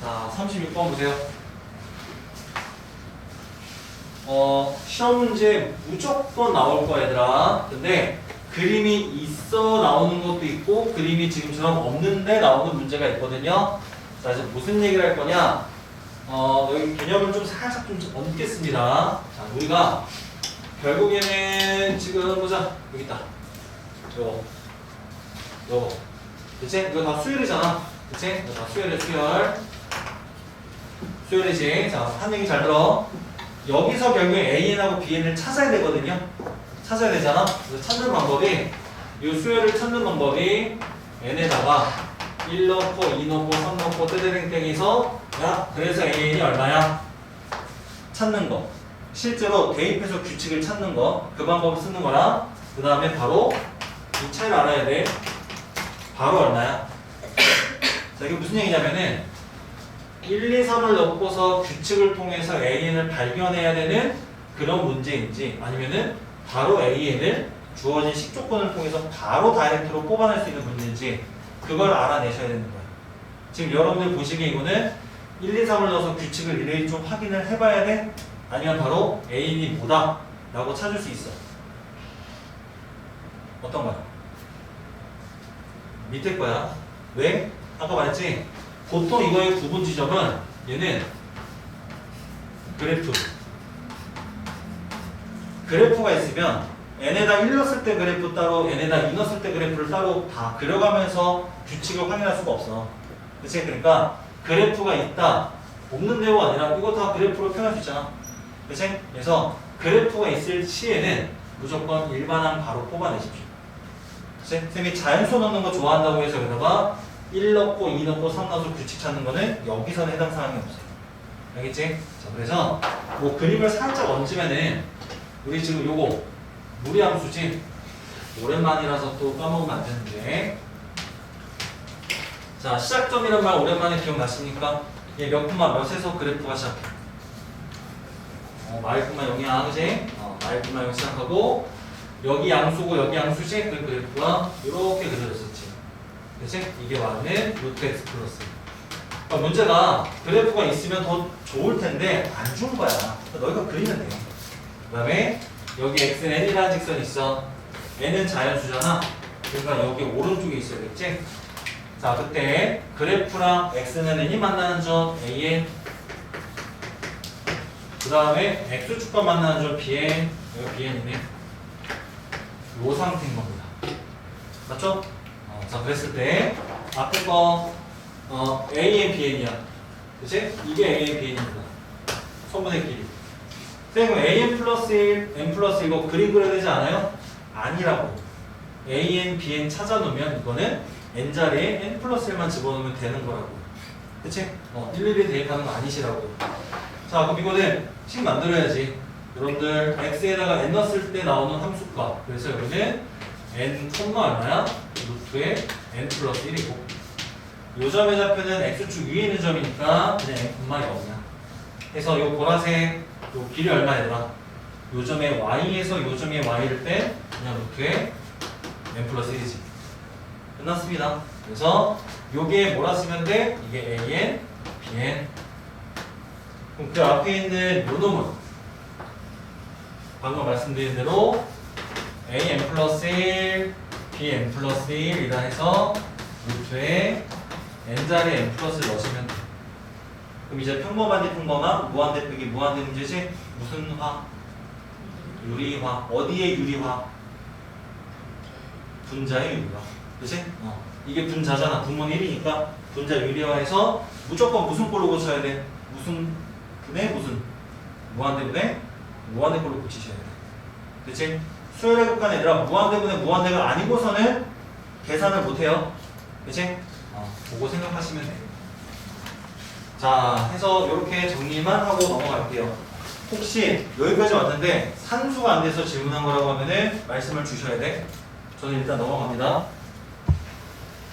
자, 36번 보세요. 어, 시험 문제 무조건 나올 거야, 얘들아. 근데 그림이 있어 나오는 것도 있고, 그림이 지금처럼 없는데 나오는 문제가 있거든요. 자, 이제 무슨 얘기를 할 거냐? 어, 여기 개념을 좀 살짝 좀 얹겠습니다. 자, 우리가 결국에는 지금 보자. 여기 있다. 요거. 요거. 그치? 이거 다 수열이잖아. 그치? 이거 다 수열이야, 수열. 수열이지. 자, 한 얘기 잘 들어. 여기서 결국에 AN하고 BN을 찾아야 되거든요. 찾아야 되잖아. 그래서 찾는 방법이, 이 수열을 찾는 방법이 N에다가 1 넣고, 2 넣고, 3 넣고, 뜨드랭땡에서 야, 그래서 AN이 얼마야? 찾는 거. 실제로 대입해서 규칙을 찾는 거. 그 방법을 쓰는 거랑, 그 다음에 바로 이 차이를 알아야 돼. 바로 얼마야? 자, 이게 무슨 얘기냐면은 1, 2, 3을 넣고서 규칙을 통해서 AN을 발견해야 되는 그런 문제인지 아니면은 바로 AN을 주어진 식조건을 통해서 바로 다이렉트로 뽑아낼 수 있는 문제인지 그걸 알아내셔야 되는 거예요. 지금 여러분들 보시기에 이거는 1, 2, 3을 넣어서 규칙을 일일이 좀 확인을 해봐야 돼? 아니면 바로 AN이 뭐다? 라고 찾을 수 있어. 어떤 거야? 밑에 거야. 왜? 아까 말했지? 보통 이거의 구분 지점은 얘는 그래프. 그래프가 있으면 n에다 1 넣었을 때 그래프 따로 n에다 2 넣었을 때 그래프를 따로 다 그려가면서 규칙을 확인할 수가 없어. 그치? 그러니까 그래프가 있다. 없는 데가 아니라 다 그래프로 표현할 수 있잖아. 그치? 그래서 그래프가 있을 시에는 무조건 일반항 바로 뽑아내십시오. 그치? 쌤이 자연수 넣는 거 좋아한다고 해서 여기다가 1 넣고 2 넣고 3 넣어서 규칙 찾는 거는 여기서는 해당 사항이 없어요. 알겠지? 자, 그래서 뭐 그림을 살짝 얹으면은 우리 지금 요거 무리함수지 오랜만이라서 또 까먹으면 안 되는데 자 시작점이란 말 오랜만에 기억나십니까? 얘몇 콤마 몇에서 그래프가 시작해 어, 마일 콤마 0이야 그지? 어, 마일 콤마 0 시작하고 여기 양수고 여기 양수지 그 그래프가 이렇게 그려졌었지 그치? 이게 와는 루트 x 플러스 그러니까 문제가 그래프가 있으면 더 좋을 텐데 안 좋은 거야. 그러니까 너희가 그리면 돼. 그 다음에 여기 x는 n이라는 직선이 있어. n은 자연수잖아. 그러니까 여기 오른쪽에 있어야겠지? 자 그때 그래프랑 x는 n이 만나는 점 an 그 다음에 x축과 만나는 점 bn 여기 bn이네. 요 상태인 겁니다. 맞죠? 어, 자 그랬을 때 앞에 거 어, an bn이야 그치? 이게 an bn입니다 소문의 길이 쌤은 an 플러스 1, n 플러스 1 이거 그림 그려야 되지 않아요? 아니라고 an, bn 찾아놓으면 이거는 n 자리에 n 플러스 1만 집어넣으면 되는 거라고 그치? 어, 일일이 대입하는 거 아니시라고 자 그럼 이거는 식 만들어야지 여러분들 x에다가 n 넣었을 때 나오는 함수값 그래서 여기는 n 얼마야? 루트에 n 플러스 1이고 요 점의 좌표는 x축 위에 있는 점이니까 그냥 콤마 0이야 그래서 요 보라색 요 길이 얼마 얘들아? 요 점의 y에서 요 점의 y를 뺀 그냥 루트에 n 플러스 1이지. 끝났습니다. 그래서 요게 뭐라 쓰면 돼? 이게 an, bn. 그럼 그 앞에 있는 요 놈은? 방금 말씀드린 대로 a n 플러스 1, b n 플러스 1이라 해서 루트에 n자리 n 플러스를 넣으시면 돼 그럼 이제 평범한 대 평범한, 무한 대 빼기 무한 대 문제지? 무슨 화? 유리화. 어디에 유리화? 분자의 유리화. 그치? 어. 이게 분자잖아. 분모는 1이니까 분자 유리화해서 무조건 무슨 꼴로 고쳐야 돼? 무슨 분의 무슨? 무한대분의 무한대꼴로 고치셔야 돼. 그치? 수열의 극한 얘들아 무한대분의 무한대가 아니고서는 계산을 못해요. 그치? 어. 그거 생각하시면 돼요. 자, 해서 이렇게 정리만 하고 넘어갈게요. 혹시 여기까지 왔는데 산수가 안 돼서 질문한 거라고 하면은 말씀을 주셔야 돼. 저는 일단 넘어갑니다.